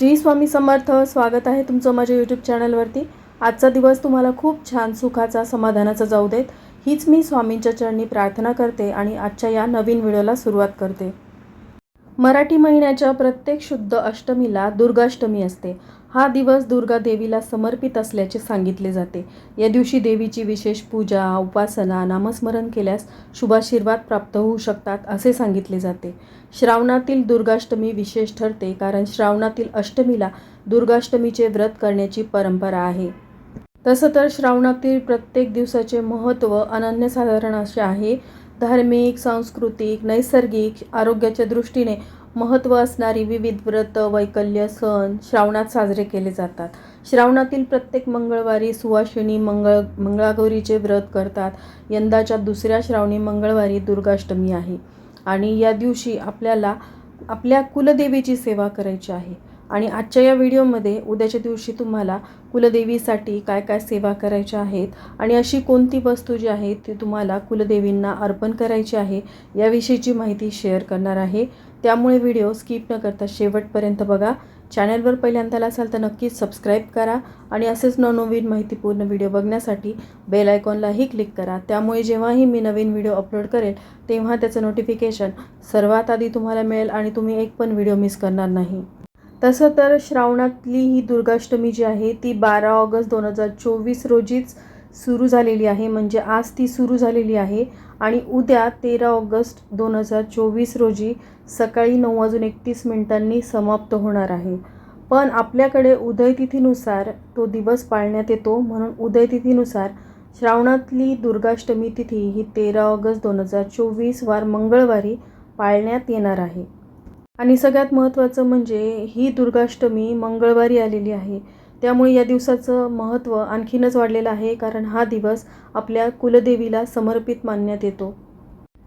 श्री स्वामी समर्थ स्वागत आहे तुमचं माझ्या यूट्यूब चॅनलवरती आजचा दिवस तुम्हाला खूप छान सुखाचा समाधानाचा जाऊ देत. हीच मी स्वामींच्या चरणी प्रार्थना करते आणि आजच्या या नवीन व्हिडिओला सुरुवात करते. मराठी महिन्याच्या प्रत्येक शुद्ध अष्टमीला दुर्गाष्टमी असते. हा दिवस दुर्गा देवीला समर्पित असल्याचे सांगितले जाते. या दिवशी देवीची विशेष पूजा उपासना नामस्मरण केल्यास शुभाशीर्वाद प्राप्त होऊ शकतात असे सांगितले जाते. श्रावणातील दुर्गाष्टमी विशेष ठरते कारण श्रावणातील अष्टमीला दुर्गाष्टमीचे व्रत करण्याची परंपरा आहे. तसं तर श्रावणातील प्रत्येक दिवसाचे महत्त्व अनन्यसाधारण असे आहे. धार्मिक सांस्कृतिक नैसर्गिक आरोग्याच्या दृष्टीने महत्त्व असणारी विविध व्रत वैकल्य सण श्रावणात साजरे केले जातात. श्रावणातील प्रत्येक मंगळवारी सुवासिनी मंगळ मंगळागौरीचे व्रत करतात. यंदाच्या दुसऱ्या श्रावणी मंगळवारी दुर्गाष्टमी आहे. आणि या दिवशी आपल्याला आपल्या कुलदेवीची सेवा करायची आहे. आणि आजच्या या व्हिडिओमध्ये उद्याच्या दिवशी तुम्हाला कुलदेवीसाठी काय काय सेवा करायच्या आहेत आणि अशी कोणती वस्तू जी आहे ती तुम्हाला कुलदेवींना अर्पण करायची आहे याविषयीची माहिती शेअर करणार आहे. त्यामुळे व्हिडिओ स्किप न करता शेवटपर्यंत बघा. चॅनलवर पहिल्यांदा असाल तर नक्कीच सबस्क्राईब करा आणि असेच नवनवीन माहितीपूर्ण व्हिडिओ बघण्यासाठी बेल आयकॉनलाही क्लिक करा. त्यामुळे जेव्हाही मी नवीन व्हिडिओ अपलोड करेल तेव्हा त्याचं नोटिफिकेशन सर्वात आधी तुम्हाला मिळेल आणि तुम्ही एक पण व्हिडिओ मिस करणार नाही. तसं तर श्रावणातली ही दुर्गाष्टमी जी आहे ती बारा ऑगस्ट दोन हजार चोवीस रोजीच सुरू झालेली आहे. म्हणजे आज ती सुरू झालेली आहे आणि उद्या तेरा ऑगस्ट दोन हजार चोवीस रोजी सकाळी नऊ वाजून एकतीस मिनिटांनी समाप्त होणार आहे. पण आपल्याकडे उदयतिथीनुसार तो दिवस पाळण्यात येतो. म्हणून उदयतिथीनुसार श्रावणातली दुर्गाष्टमी तिथी ही तेरा ऑगस्ट दोन हजार चोवीस वार मंगळवारी पाळण्यात येणार आहे. आणि सगळ्यात महत्त्वाचं म्हणजे ही दुर्गाष्टमी मंगळवारी आलेली आहे. त्यामुळे या दिवसाचं महत्त्व आणखीनच वाढलेलं आहे कारण हा दिवस आपल्या कुलदेवीला समर्पित मानण्यात येतो.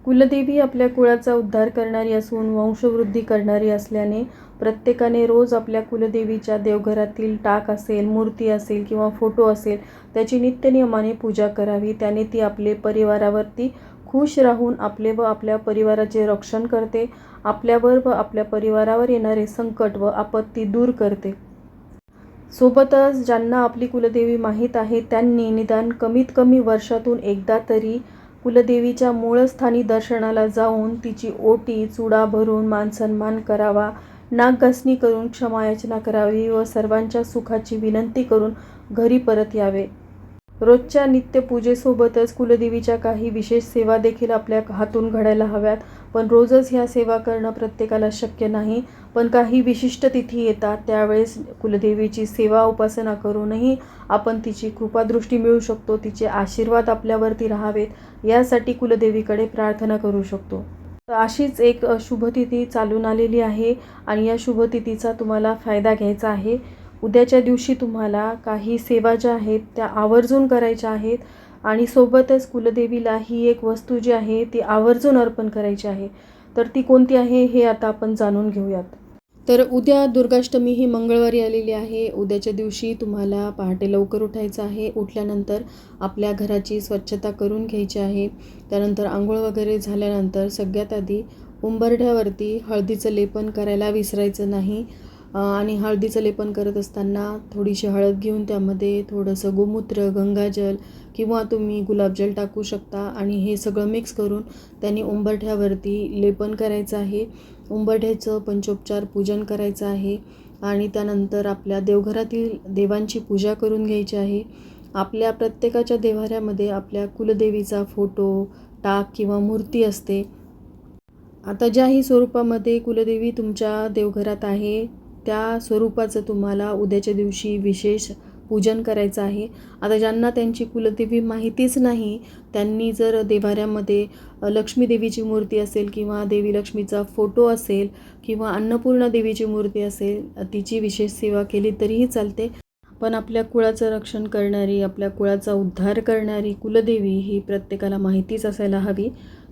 कुलदेवी आपल्या कुळाचा उद्धार करणारी असून वंशवृद्धी करणारी असल्याने प्रत्येकाने रोज आपल्या कुलदेवीच्या देवघरातील टाक असेल मूर्ती असेल किंवा फोटो असेल त्याची नित्यनियमाने पूजा करावी. त्याने ती आपले परिवारावरती खुश राहून आपले व आपल्या परिवाराचे रक्षण करते. आपल्यावर व आपल्या परिवारावर येणारे संकट व आपत्ती दूर करते. सोबतच ज्यांना आपली कुलदेवी माहीत आहे त्यांनी निदान कमीत कमी वर्षातून एकदा तरी कुलदेवीच्या मूळस्थानी दर्शनाला जाऊन तिची ओटी चुडा भरून मानसन्मान करावा नागघसणी करून क्षमायाचना करावी व सर्वांच्या सुखाची विनंती करून घरी परत यावे. रोजच्या नित्यपूजेसोबतच कुलदेवीच्या काही विशेष सेवा देखील आपल्या हातून घडायला हव्यात. पण रोजच ह्या सेवा करणं प्रत्येकाला शक्य नाही. पण काही विशिष्ट तिथी येतात त्यावेळेस कुलदेवीची सेवा उपासना करूनही आपण तिची कृपादृष्टी मिळू शकतो तिचे आशीर्वाद आपल्यावरती राहावेत यासाठी कुलदेवीकडे प्रार्थना करू शकतो. तर अशीच एक शुभतिथी चालून आलेली आहे आणि या शुभतिथीचा तुम्हाला फायदा घ्यायचा आहे. उद्याच्या दिवशी तुम्हाला काही सेवा ज्या आहेत त्या आवर्जून करायच्या आहेत. आणि सोबतच कुलदेवीला ही एक वस्तू जी आहे ती आवर्जून अर्पण करायची आहे. तर ती कोणती आहे हे आता आपण जाणून घेऊयात. तर उद्या दुर्गाष्टमी ही मंगळवारी आलेली आहे. उद्याच्या दिवशी तुम्हाला पहाटे लवकर उठायचं आहे. उठल्यानंतर आपल्या घराची स्वच्छता करून घ्यायची आहे. त्यानंतर आंघोळ वगैरे झाल्यानंतर सगळ्यात आधी उंबरठ्यावरती हळदीचं लेपन करायला विसरायचं नाही. आणि हळदीचं लेपन करत असताना थोडीशी हळद घेऊन त्यामध्ये थोडंसं गोमूत्र गंगाजल किंवा तुम्ही गुलाबजल टाकू शकता. आणि हे सगळं मिक्स करून त्यांनी उंबरठ्यावरती लेपन करायचं आहे. उंबरठ्याचं पंचोपचार पूजन करायचं आहे आणि त्यानंतर आपल्या देवघरातील देवांची पूजा करून घ्यायची आहे. आपल्या प्रत्येकाच्या देवाऱ्यामध्ये आपल्या कुलदेवीचा फोटो टाक किंवा मूर्ती असते. आता ज्याही स्वरूपामध्ये कुलदेवी तुमच्या देवघरात आहे त्या स्वरूपाचं तुम्हाला उद्याच्या दिवशी विशेष पूजन करायचं आहे. आता ज्यांना त्यांची कुलदेवी माहितीच नाही त्यांनी जर देवाऱ्यामध्ये लक्ष्मी देवीची मूर्ती असेल किंवा देवी लक्ष्मीचा फोटो असेल किंवा अन्नपूर्णा देवीची मूर्ती असेल तिची विशेष सेवा केली तरीही चालते. पण आपल्या कुळाचं रक्षण करणारी आपल्या कुळाचा उद्धार करणारी कुलदेवी ही प्रत्येकाला माहितीच असायला हवी.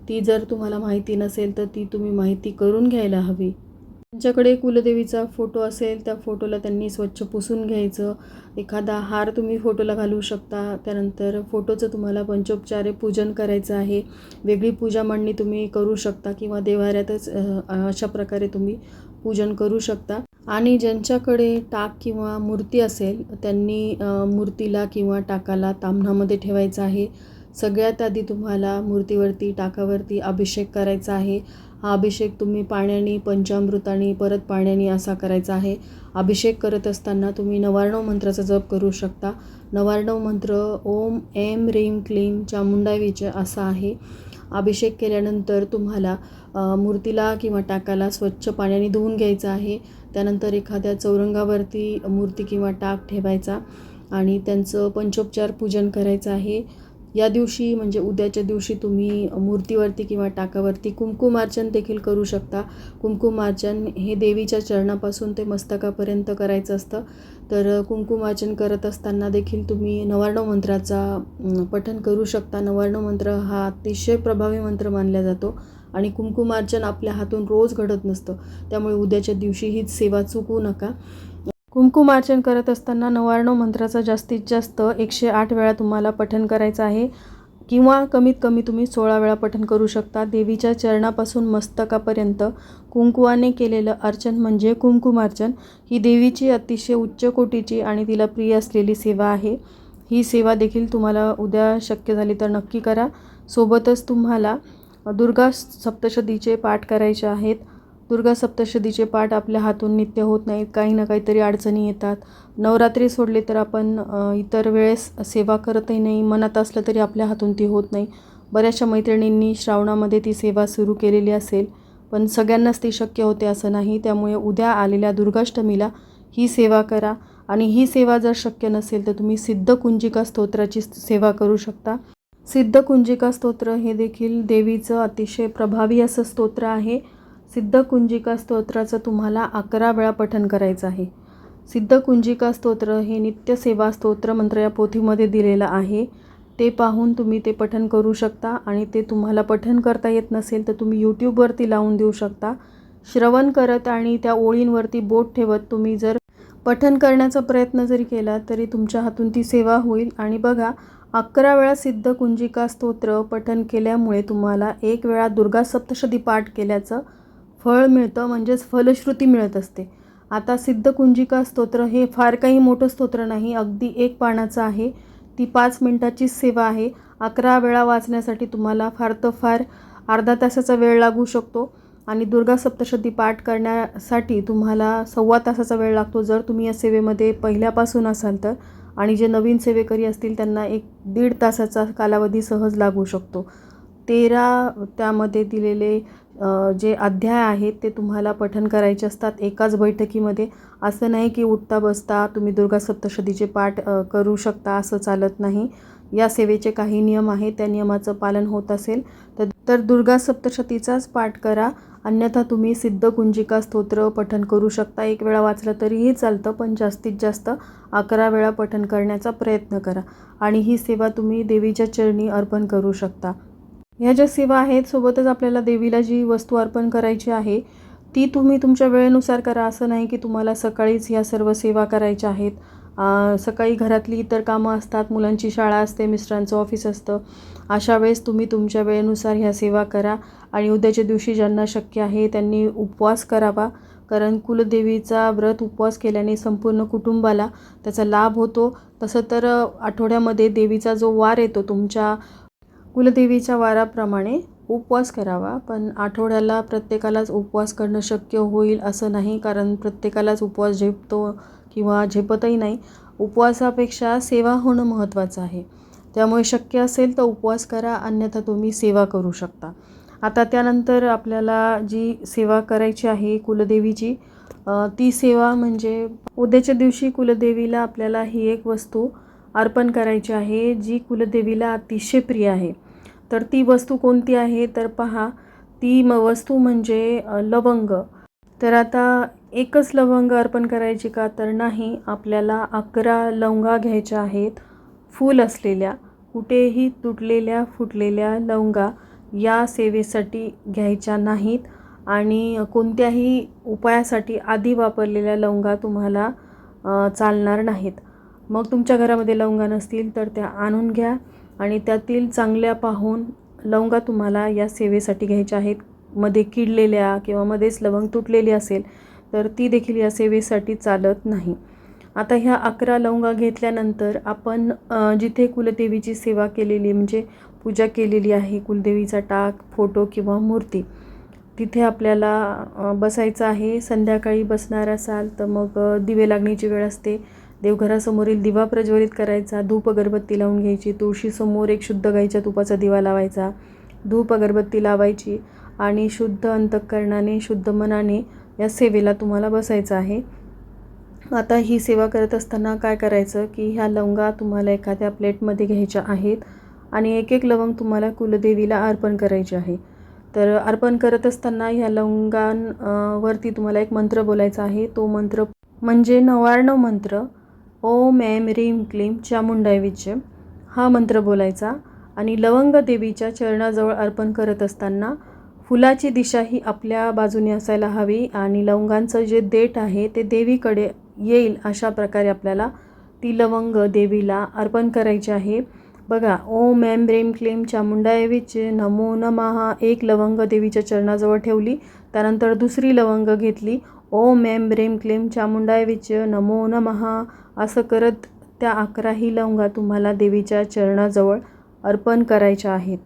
ती जर तुम्हाला माहिती नसेल तर ती तुम्ही माहिती करून घ्यायला हवी. त्यांच्याकडे कुलदेवीचा फोटो असेल त्या फोटोला त्यांनी स्वच्छ पुसून घ्यायचं. एखादा हार तुम्ही फोटोला घालू शकता. त्यानंतर फोटोचं तुम्हाला पंचोपचारे पूजन करायचं आहे. वेगळी पूजा मांडणी तुम्ही करू शकता किंवा देवाऱ्यातच अशा प्रकारे तुम्ही पूजन करू शकता. आणि ज्यांच्याकडे टाक किंवा मूर्ती असेल त्यांनी मूर्तीला किंवा टाकाला ताम्हणामध्ये ठेवायचं आहे. सगळ्यात आधी तुम्हाला मूर्तीवरती टाकावरती अभिषेक करायचा आहे. हा अभिषेक तुम्ही पाण्याने पंचामृताने परत पाण्याने असा करायचा आहे. अभिषेक करत असताना तुम्ही नवार्णव मंत्राचा जप करू शकता. नवार्णव मंत्र ओम एम रीम क्लीम चामुंडावीचे असा आहे. अभिषेक केल्यानंतर तुम्हाला मूर्तीला किंवा टाकाला स्वच्छ पाण्याने धुवून घ्यायचं आहे. त्यानंतर एखाद्या चौरंगावरती मूर्ती किंवा टाक ठेवायचा आणि त्यांचं पंचोपचार पूजन करायचं आहे. या दिवशी म्हणजे उद्याच्या दिवशी तुम्ही मूर्तीवरती किंवा टाकावरती कुंकुमार्चन देखील करू शकता. कुंकुमार्चन हे देवीच्या चरणापासून ते मस्तकापर्यंत करायचं असतं. तर कुंकुमार्चन करत असताना देखील तुम्ही नवार्णव मंत्राचा पठन करू शकता. नवार्णव मंत्र हा अतिशय प्रभावी मंत्र मानला जातो आणि कुंकुमार्चन आपल्या हातून रोज घडत नसतं. त्यामुळे उद्याच्या दिवशी ही सेवा चुकवू नका. कुंकुमार्चन करत असताना नव्याण्णव मंत्राचा जास्तीत जास्त एकशे आठ वेळा तुम्हाला पठन करायचं आहे किंवा कमीत कमी तुम्ही सोळा वेळा पठन करू शकता. देवीच्या चरणापासून मस्तकापर्यंत कुंकुवाने केलेलं अर्चन म्हणजे कुंकुमार्चन. ही देवीची अतिशय उच्च कोटीची आणि तिला प्रिय असलेली सेवा आहे. ही सेवा देखील तुम्हाला उद्या शक्य झाली तर नक्की करा. सोबतच तुम्हाला दुर्गा सप्तशतीचे पाठ करायचे आहेत. दुर्गा सप्तशतीचे पाठ आपल्या हातून नित्य होत नाहीत. काही ना काहीतरी अडचणी येतात. नवरात्री सोडले तर आपण इतर वेळेस सेवा करतही नाही. मनात असलं तरी आपल्या हातून ती होत नाही. बऱ्याचशा मैत्रिणींनी श्रावणामध्ये ती सेवा सुरू केलेली असेल पण सगळ्यांनाच ती शक्य होते असं नाही. त्यामुळे उद्या आलेल्या दुर्गाष्टमीला ही सेवा करा आणि ही सेवा जर शक्य नसेल तर तुम्ही सिद्ध कुंजिका स्तोत्राची सेवा करू शकता. सिद्ध कुंजिका स्तोत्र हे देखील देवीचं अतिशय प्रभावी असं स्तोत्र आहे. सिद्ध कुंजिका स्तोत्राचं तुम्हाला अकरा वेळा पठन करायचं आहे. सिद्ध कुंजिका स्तोत्र हे नित्यसेवा स्तोत्र मंत्र या पोथीमध्ये दिलेलं आहे. ते पाहून तुम्ही ते पठन करू शकता आणि ते तुम्हाला पठन करता येत नसेल तर तुम्ही यूट्यूबवरती लावून देऊ शकता. श्रवण करत आणि त्या ओळींवरती बोट ठेवत तुम्ही जर पठन करण्याचा प्रयत्न जरी केला तरी तुमच्या हातून ती सेवा होईल. आणि बघा अकरा वेळा सिद्ध कुंजिका स्तोत्र पठन केल्यामुळे तुम्हाला एक वेळा दुर्गा सप्तशती पाठ केल्याचं फळ मिळतं म्हणजेच फलश्रुती मिळत असते. आता सिद्ध कुंजिका स्तोत्र हे फार काही मोठं स्तोत्र नाही अगदी एक पानाचं आहे. ती पाच मिनटाचीच सेवा आहे. अकरा वेळा वाचण्यासाठी तुम्हाला फार तर फार अर्धा तासाचा वेळ लागू शकतो. आणि दुर्गा सप्तशती पाठ करण्यासाठी तुम्हाला सव्वा तासाचा वेळ लागतो जर तुम्ही या सेवेमध्ये पहिल्यापासून असाल तर. आणि जे नवीन सेवेकरी असतील त्यांना एक दीड तासाचा कालावधी सहज लागू शकतो. तेरा त्यामध्ये दिलेले जे अध्याय आहेत ते तुम्हाला पठन करायचे असतात एकाच बैठकीमध्ये. असं नाही की उठता बसता तुम्ही दुर्गा सप्तशतीचे पाठ करू शकता असं चालत नाही. या सेवेचे काही नियम आहेत त्या नियमाचं पालन होत असेल तर तर दुर्गा सप्तशतीचाच पाठ करा. अन्यथा तुम्ही सिद्ध कुंजिका स्तोत्र पठन करू शकता. एक वेळा वाचलं तरीही चालतं पण जास्तीत जास्त अकरा वेळा पठन करण्याचा प्रयत्न करा. आणि ही सेवा तुम्ही देवीच्या चरणी अर्पण करू शकता. ह्या ज्या सेवा आहेत सोबतच आपल्याला देवीला जी वस्तू अर्पण करायची आहे ती तुम्ही तुमच्या वेळेनुसार करा. असं नाही की तुम्हाला सकाळीच ह्या सर्व सेवा करायच्या आहेत. सकाळी घरातली इतर कामं असतात मुलांची शाळा असते मिस्टरांचं ऑफिस असतं. अशा वेळेस तुम्ही तुमच्या वेळेनुसार ह्या सेवा करा आणि उद्याच्या दिवशी ज्यांना शक्य आहे त्यांनी उपवास करावा. कारण कुलदेवीचा व्रत उपवास केल्याने संपूर्ण कुटुंबाला त्याचा लाभ होतो. तसं तर आठवड्यामध्ये देवीचा जो वार येतो तुमच्या कुलदेवीच्या वाराप्रमाणे उपवास करावा पण आठवड्याला प्रत्येकालाच उपवास करणं शक्य होईल असं नाही कारण प्रत्येकालाच उपवास झेपतो किंवा झेपतही नाही. उपवासापेक्षा सेवा होणं महत्त्वाचं आहे. त्यामुळे शक्य असेल तर उपवास करा अन्यथा तुम्ही सेवा करू शकता. आता त्यानंतर आपल्याला जी सेवा करायची आहे कुलदेवीची ती सेवा म्हणजे उद्याच्या दिवशी कुलदेवीला आपल्याला ही एक वस्तू अर्पण करायची आहे जी कुलदेवीला अतिशय प्रिय आहे. तर ती वस्तू कोणती आहे? तर पहा ती म वस्तू म्हणजे लवंग. तर आता एकच लवंग अर्पण करायची का? तर नाही आपल्याला अकरा लवंगा घ्यायच्या आहेत फूल असलेल्या. कुठेही तुटलेल्या फुटलेल्या लवंगा या सेवेसाठी घ्यायच्या नाहीत. आणि कोणत्याही उपायासाठी आधी वापरलेल्या लवंगा तुम्हाला चालणार नाहीत. मग तुमच्या घरामध्ये लवंगा नसतील तर त्या आणून घ्या आणि त्यातील चांगल्या पाहून लवंगा तुम्हाला या सेवेसाठी घ्यायच्या आहेत. मध्ये किडलेल्या किंवा मध्येच लवंग तुटलेली असेल तर ती देखील या सेवेसाठी चालत नाही. आता ह्या अकरा लवंगा घेतल्यानंतर आपण जिथे कुलदेवीची सेवा केलेली म्हणजे पूजा केलेली आहे कुलदेवीचा टाक फोटो किंवा मूर्ती तिथे आपल्याला बसायचं आहे. संध्याकाळी बसणार असाल तर मग दिवे लागण्याची वेळ असते. देवघरासमोरील दिवा प्रज्वलित करायचा धूप अगरबत्ती लावून घ्यायची तुळशीसमोर एक शुद्ध गाईच्या तुपाचा दिवा लावायचा. धूप अगरबत्ती लावायची आणि शुद्ध अंतःकरणाने शुद्ध मनाने या सेवेला तुम्हाला बसायचं आहे. आता ही सेवा करत असताना काय करायचं की ह्या लवंगा तुम्हाला एखाद्या प्लेटमध्ये घ्यायच्या आहेत आणि एक एक लवंग तुम्हाला कुलदेवीला अर्पण करायचे आहे. तर अर्पण करत असताना ह्या लवंगांवरती तुम्हाला एक मंत्र बोलायचा आहे. तो मंत्र म्हणजे नवार्णव मंत्र. ओम ऐम रीम क्लीम चामुंडाय विजय हा मंत्र बोलायचा आणि लवंग देवीच्या चरणाजवळ अर्पण करत असताना फुलाची दिशा ही आपल्या बाजूने असायला हवी आणि लवंगांचं जे देठ आहे ते देवीकडे येईल अशा प्रकारे आपल्याला ती लवंग देवीला अर्पण करायची आहे. बघा ओम ऐम ब्रेम क्लेम चामुंडायवीच नमो नमहा एक लवंग देवीच्या चरणाजवळ ठेवली त्यानंतर दुसरी लवंग घेतली. ओम ऐम ब्रेम क्लेम चामुंडायवीच नमो नमहा असं करत त्या अकराही लवंगा तुम्हाला देवीच्या चरणाजवळ अर्पण करायच्या आहेत.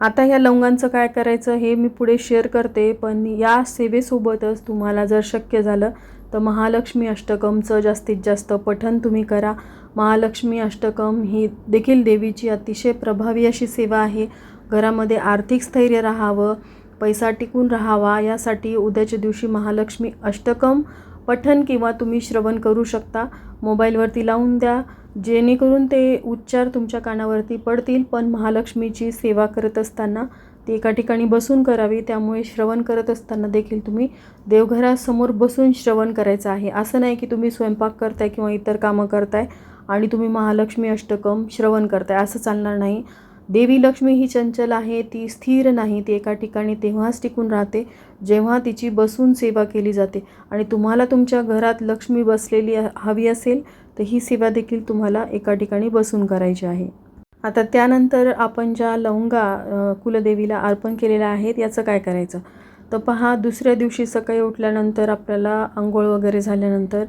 आता ह्या लवंगांचं काय करायचं हे मी पुढे शेअर करते पण या सेवेसोबतच तुम्हाला जर शक्य झालं तर महालक्ष्मी अष्टकमचं जास्तीत जास्त पठन तुम्ही करा. महालक्ष्मी अष्टकम ही देखील देवीची अतिशय प्रभावी अशी सेवा आहे. घरामध्ये आर्थिक स्थैर्य राहावं पैसा टिकून राहावा यासाठी उद्याच्या दिवशी महालक्ष्मी अष्टकम पठन किंवा तुम्ही श्रवण करू शकता. मोबाईलवरती लावून द्या. जेणेकरून ते उच्चार तुमच्या कानावरती पडतील. पण महालक्ष्मीची सेवा करत असताना ती एका ठिकाणी बसून करावी. त्यामुळे श्रवण करत असताना देखील तुम्ही देवघरासमोर बसून श्रवण करायचं आहे. असं नाही की तुम्ही स्वयंपाक करताय किंवा इतर कामं करताय आणि तुम्ही महालक्ष्मी अष्टकम श्रवण करताय. असं चालणार नाही. देवी लक्ष्मी ही चंचल आहे ती स्थिर नाही ती एका ठिकाणी तेव्हाच टिकून राहते जेव्हा तिची बसून सेवा केली जाते. आणि तुम्हाला तुमच्या घरात लक्ष्मी बसलेली हवी असेल तर ही सेवा देखील तुम्हाला एका ठिकाणी बसून करायची आहे. आता त्यानंतर आपण ज्या लवंगा कुलदेवीला अर्पण केलेल्या आहेत याचं काय करायचं? तर पहा दुसऱ्या दिवशी सकाळी उठल्यानंतर आपल्याला आंघोळ वगैरे झाल्यानंतर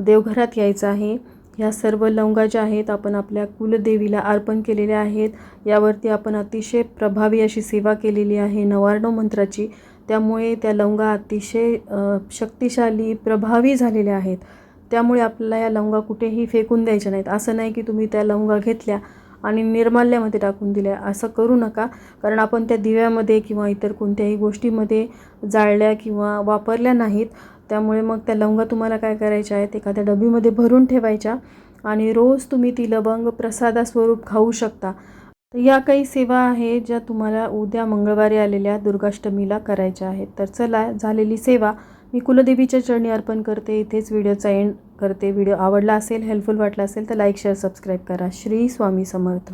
देवघरात यायचं आहे. ह्या सर्व लवंगा ज्या आहेत आपण आपल्या कुलदेवीला अर्पण केलेल्या आहेत. यावरती आपण अतिशय प्रभावी अशी सेवा केलेली आहे नवार्णव मंत्राची. त्यामुळे त्या लवंगा अतिशय शक्तिशाली प्रभावी झालेल्या आहेत. त्यामुळे आपल्याला या लवंगा कुठेही फेकून द्यायच्या नाहीत. असं नाही की तुम्ही त्या लवंगा घेतल्या आणि निर्माल्यामध्ये टाकून दिल्या. असं करू नका. कारण आपण त्या दिव्यामध्ये किंवा इतर कोणत्याही गोष्टीमध्ये जाळल्या किंवा वापरल्या नाहीत. त्यामुळे मग त्या लवंगा तुम्हाला काय करायच्या आहेत? एखाद्या डबीमध्ये भरून ठेवायच्या आणि रोज तुम्ही ती लवंग प्रसादास्वरूप खाऊ शकता. तर या काही सेवा आहेत ज्या तुम्हाला उद्या मंगळवारी आलेल्या दुर्गाष्टमीला करायच्या आहेत. तर चला झालेली सेवा. मी कुलदेवीच्या चरणी अर्पण करते. इथेच व्हिडिओचा एंड करते. व्हिडिओ आवडला असेल हेल्पफुल वाटला असेल तर लाईक शेअर सबस्क्राईब करा. श्री स्वामी समर्थ.